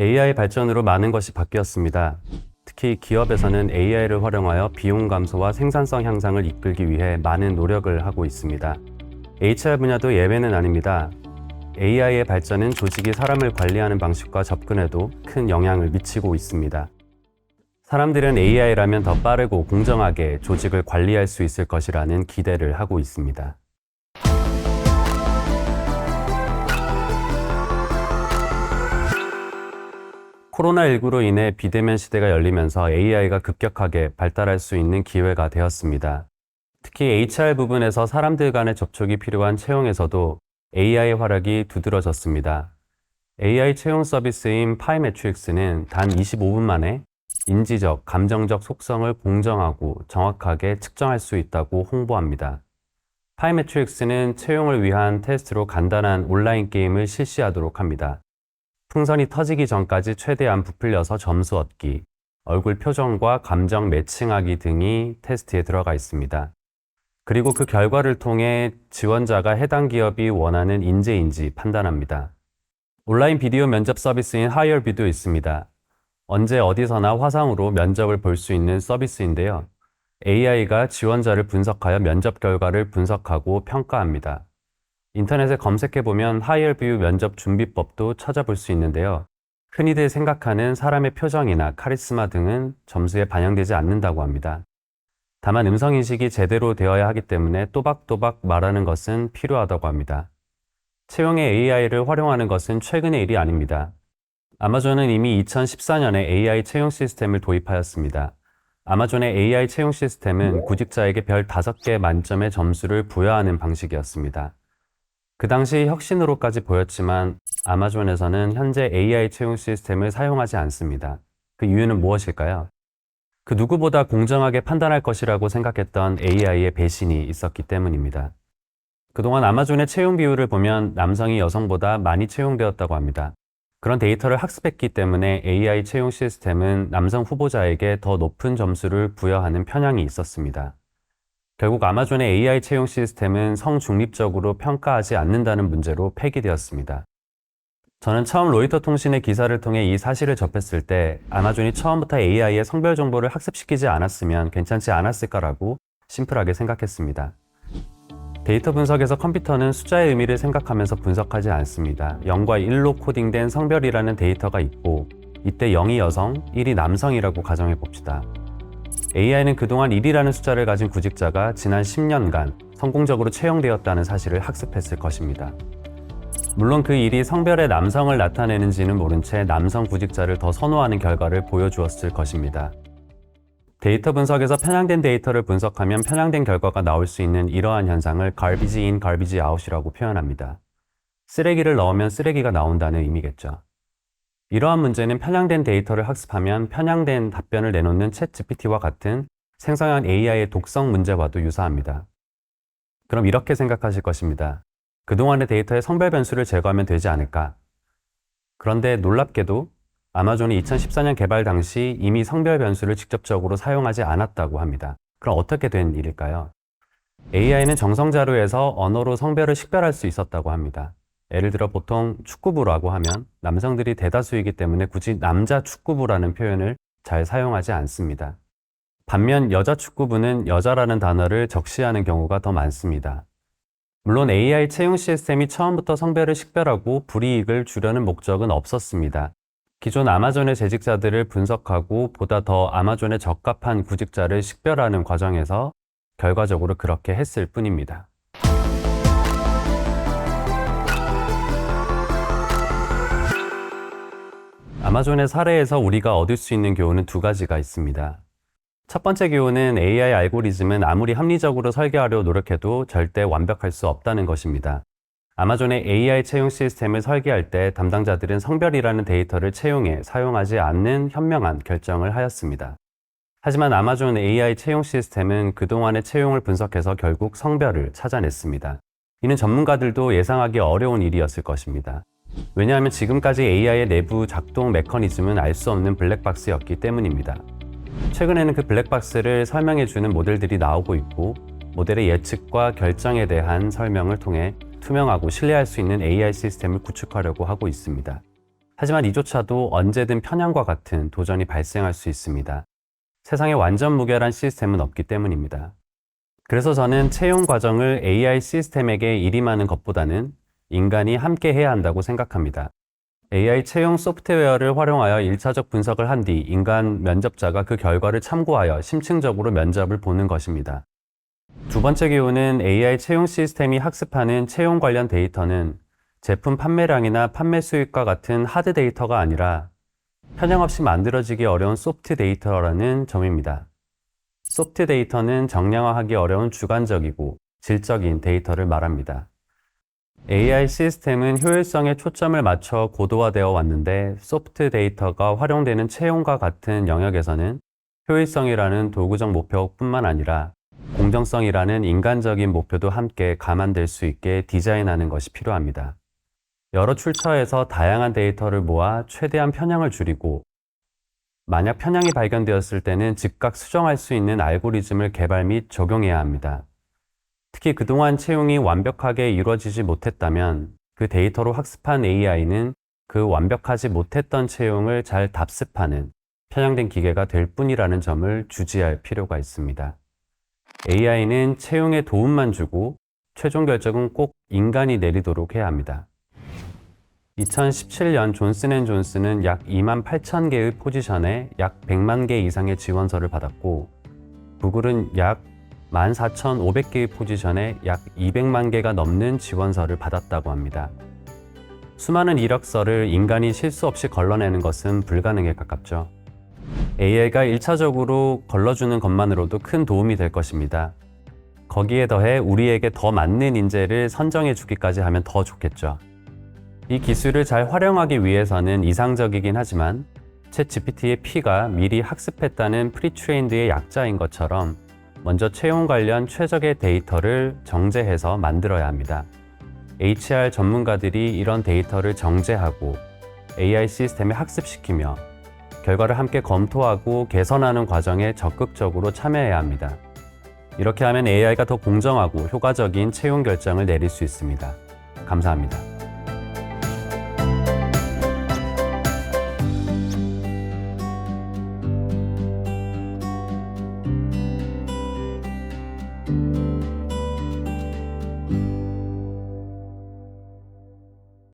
AI 발전으로 많은 것이 바뀌었습니다. 특히 기업에서는 AI를 활용하여 비용 감소와 생산성 향상을 이끌기 위해 많은 노력을 하고 있습니다. HR 분야도 예외는 아닙니다. AI의 발전은 조직이 사람을 관리하는 방식과 접근에도 큰 영향을 미치고 있습니다. 사람들은 AI라면 더 빠르고 공정하게 조직을 관리할 수 있을 것이라는 기대를 하고 있습니다. 코로나19로 인해 비대면 시대가 열리면서 AI가 급격하게 발달할 수 있는 기회가 되었습니다. 특히 HR 부분에서 사람들 간의 접촉이 필요한 채용에서도 AI의 활약이 두드러졌습니다. AI 채용 서비스인 파이매트릭스는 단 25분 만에 인지적, 감정적 속성을 공정하고 정확하게 측정할 수 있다고 홍보합니다. 파이매트릭스는 채용을 위한 테스트로 간단한 온라인 게임을 실시하도록 합니다. 풍선이 터지기 전까지 최대한 부풀려서 점수 얻기, 얼굴 표정과 감정 매칭하기 등이 테스트에 들어가 있습니다. 그리고 그 결과를 통해 지원자가 해당 기업이 원하는 인재인지 판단합니다. 온라인 비디오 면접 서비스인 하이얼비도 있습니다. 언제 어디서나 화상으로 면접을 볼 수 있는 서비스인데요. AI가 지원자를 분석하여 면접 결과를 분석하고 평가합니다. 인터넷에 검색해보면 하이얼뷰 면접 준비법도 찾아볼 수 있는데요. 흔히들 생각하는 사람의 표정이나 카리스마 등은 점수에 반영되지 않는다고 합니다. 다만 음성인식이 제대로 되어야 하기 때문에 또박또박 말하는 것은 필요하다고 합니다. 채용에 AI를 활용하는 것은 최근의 일이 아닙니다. 아마존은 이미 2014년에 AI 채용 시스템을 도입하였습니다. 아마존의 AI 채용 시스템은 구직자에게 별 5개 만점의 점수를 부여하는 방식이었습니다. 그 당시 혁신으로까지 보였지만 아마존에서는 현재 AI 채용 시스템을 사용하지 않습니다. 그 이유는 무엇일까요? 그 누구보다 공정하게 판단할 것이라고 생각했던 AI의 배신이 있었기 때문입니다. 그동안 아마존의 채용 비율을 보면 남성이 여성보다 많이 채용되었다고 합니다. 그런 데이터를 학습했기 때문에 AI 채용 시스템은 남성 후보자에게 더 높은 점수를 부여하는 편향이 있었습니다. 결국 아마존의 AI 채용 시스템은 성중립적으로 평가하지 않는다는 문제로 폐기되었습니다. 저는 처음 로이터 통신의 기사를 통해 이 사실을 접했을 때 아마존이 처음부터 AI의 성별 정보를 학습시키지 않았으면 괜찮지 않았을까라고 심플하게 생각했습니다. 데이터 분석에서 컴퓨터는 숫자의 의미를 생각하면서 분석하지 않습니다. 0과 1로 코딩된 성별이라는 데이터가 있고 이때 0이 여성, 1이 남성이라고 가정해 봅시다. AI는 그동안 1이라는 숫자를 가진 구직자가 지난 10년간 성공적으로 채용되었다는 사실을 학습했을 것입니다. 물론 그 일이 성별의 남성을 나타내는지는 모른 채 남성 구직자를 더 선호하는 결과를 보여주었을 것입니다. 데이터 분석에서 편향된 데이터를 분석하면 편향된 결과가 나올 수 있는 이러한 현상을 garbage in, garbage out이라고 표현합니다. 쓰레기를 넣으면 쓰레기가 나온다는 의미겠죠. 이러한 문제는 편향된 데이터를 학습하면 편향된 답변을 내놓는 챗 GPT와 같은 생성형 AI의 독성 문제와도 유사합니다. 그럼 이렇게 생각하실 것입니다. 그동안의 데이터의 성별 변수를 제거하면 되지 않을까? 그런데 놀랍게도 아마존이 2014년 개발 당시 이미 성별 변수를 직접적으로 사용하지 않았다고 합니다. 그럼 어떻게 된 일일까요? AI는 정성 자료에서 언어로 성별을 식별할 수 있었다고 합니다. 예를 들어 보통 축구부라고 하면 남성들이 대다수이기 때문에 굳이 남자 축구부라는 표현을 잘 사용하지 않습니다. 반면 여자 축구부는 여자라는 단어를 적시하는 경우가 더 많습니다. 물론 AI 채용 시스템이 처음부터 성별을 식별하고 불이익을 주려는 목적은 없었습니다. 기존 아마존의 재직자들을 분석하고 보다 더 아마존에 적합한 구직자를 식별하는 과정에서 결과적으로 그렇게 했을 뿐입니다. 아마존의 사례에서 우리가 얻을 수 있는 교훈은 두 가지가 있습니다. 첫 번째 교훈은 AI 알고리즘은 아무리 합리적으로 설계하려 노력해도 절대 완벽할 수 없다는 것입니다. 아마존의 AI 채용 시스템을 설계할 때 담당자들은 성별이라는 데이터를 채용해 사용하지 않는 현명한 결정을 하였습니다. 하지만 아마존 AI 채용 시스템은 그동안의 채용을 분석해서 결국 성별을 찾아냈습니다. 이는 전문가들도 예상하기 어려운 일이었을 것입니다. 왜냐하면 지금까지 AI의 내부 작동 메커니즘은 알 수 없는 블랙박스였기 때문입니다. 최근에는 그 블랙박스를 설명해주는 모델들이 나오고 있고, 모델의 예측과 결정에 대한 설명을 통해 투명하고 신뢰할 수 있는 AI 시스템을 구축하려고 하고 있습니다. 하지만 이조차도 언제든 편향과 같은 도전이 발생할 수 있습니다. 세상에 완전 무결한 시스템은 없기 때문입니다. 그래서 저는 채용 과정을 AI 시스템에게 일임하는 것보다는 인간이 함께 해야 한다고 생각합니다. AI 채용 소프트웨어를 활용하여 1차적 분석을 한 뒤 인간 면접자가 그 결과를 참고하여 심층적으로 면접을 보는 것입니다. 두 번째 기호는 AI 채용 시스템이 학습하는 채용 관련 데이터는 제품 판매량이나 판매 수익과 같은 하드 데이터가 아니라 편향 없이 만들어지기 어려운 소프트 데이터라는 점입니다. 소프트 데이터는 정량화하기 어려운 주관적이고 질적인 데이터를 말합니다. AI 시스템은 효율성에 초점을 맞춰 고도화되어 왔는데 소프트 데이터가 활용되는 채용과 같은 영역에서는 효율성이라는 도구적 목표뿐만 아니라 공정성이라는 인간적인 목표도 함께 감안될 수 있게 디자인하는 것이 필요합니다. 여러 출처에서 다양한 데이터를 모아 최대한 편향을 줄이고 만약 편향이 발견되었을 때는 즉각 수정할 수 있는 알고리즘을 개발 및 적용해야 합니다. 특히 그동안 채용이 완벽하게 이루어지지 못했다면 그 데이터로 학습한 AI는 그 완벽하지 못했던 채용을 잘 답습하는 편향된 기계가 될 뿐이라는 점을 주지할 필요가 있습니다. AI는 채용에 도움만 주고 최종 결정은 꼭 인간이 내리도록 해야 합니다. 2017년 존슨앤존슨은 약 2만 8천 개의 포지션에 약 100만 개 이상의 지원서를 받았고 구글은 약 14,500개의 포지션에 약 200만 개가 넘는 지원서를 받았다고 합니다. 수많은 이력서를 인간이 실수 없이 걸러내는 것은 불가능에 가깝죠. AI가 1차적으로 걸러주는 것만으로도 큰 도움이 될 것입니다. 거기에 더해 우리에게 더 맞는 인재를 선정해 주기까지 하면 더 좋겠죠. 이 기술을 잘 활용하기 위해서는 이상적이긴 하지만 챗 GPT의 P가 미리 학습했다는 프리트레인드의 약자인 것처럼 먼저 채용 관련 최적의 데이터를 정제해서 만들어야 합니다. HR 전문가들이 이런 데이터를 정제하고 AI 시스템에 학습시키며 결과를 함께 검토하고 개선하는 과정에 적극적으로 참여해야 합니다. 이렇게 하면 AI가 더 공정하고 효과적인 채용 결정을 내릴 수 있습니다. 감사합니다.